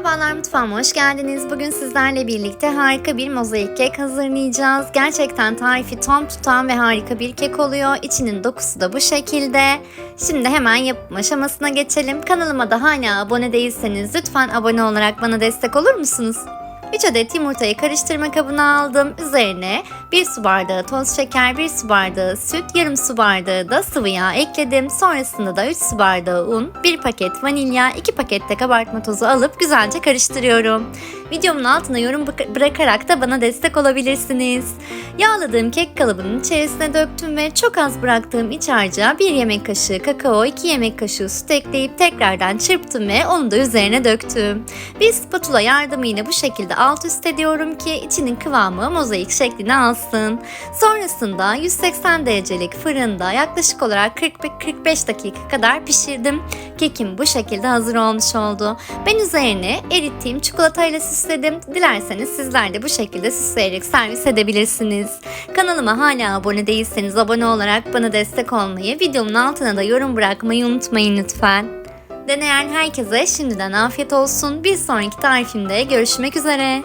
Merhabalar mutfağıma hoş geldiniz. Bugün sizlerle birlikte harika bir mozaik kek hazırlayacağız. Gerçekten tarifi tam tutan ve harika bir kek oluyor. İçinin dokusu da bu şekilde. Şimdi hemen yapım aşamasına geçelim. Kanalıma da hala abone değilseniz lütfen abone olarak bana destek olur musunuz? 3 adet yumurtayı karıştırma kabına aldım. Üzerine 1 su bardağı toz şeker, 1 su bardağı süt, yarım su bardağı da sıvı yağ ekledim. Sonrasında da 3 su bardağı un, 1 paket vanilya, 2 paket de kabartma tozu alıp güzelce karıştırıyorum. Videomun altına yorum bırakarak da bana destek olabilirsiniz. Yağladığım kek kalıbının içerisine döktüm ve çok az bıraktığım iç harca 1 yemek kaşığı kakao, 2 yemek kaşığı süt ekleyip tekrardan çırptım ve onu da üzerine döktüm. Bir spatula yardımıyla bu şekilde alt üst ediyorum ki içinin kıvamı mozaik şeklini alsın. Sonrasında 180 derecelik fırında yaklaşık olarak 40-45 dakika kadar pişirdim. Kekim bu şekilde hazır olmuş oldu. Ben üzerine erittiğim çikolatayla süsledim. Dilerseniz sizler de bu şekilde süsleyerek servis edebilirsiniz. Kanalıma hala abone değilseniz abone olarak bana destek olmayı, videomun altına da yorum bırakmayı unutmayın lütfen. Deneyen herkese şimdiden afiyet olsun. Bir sonraki tarifimde görüşmek üzere.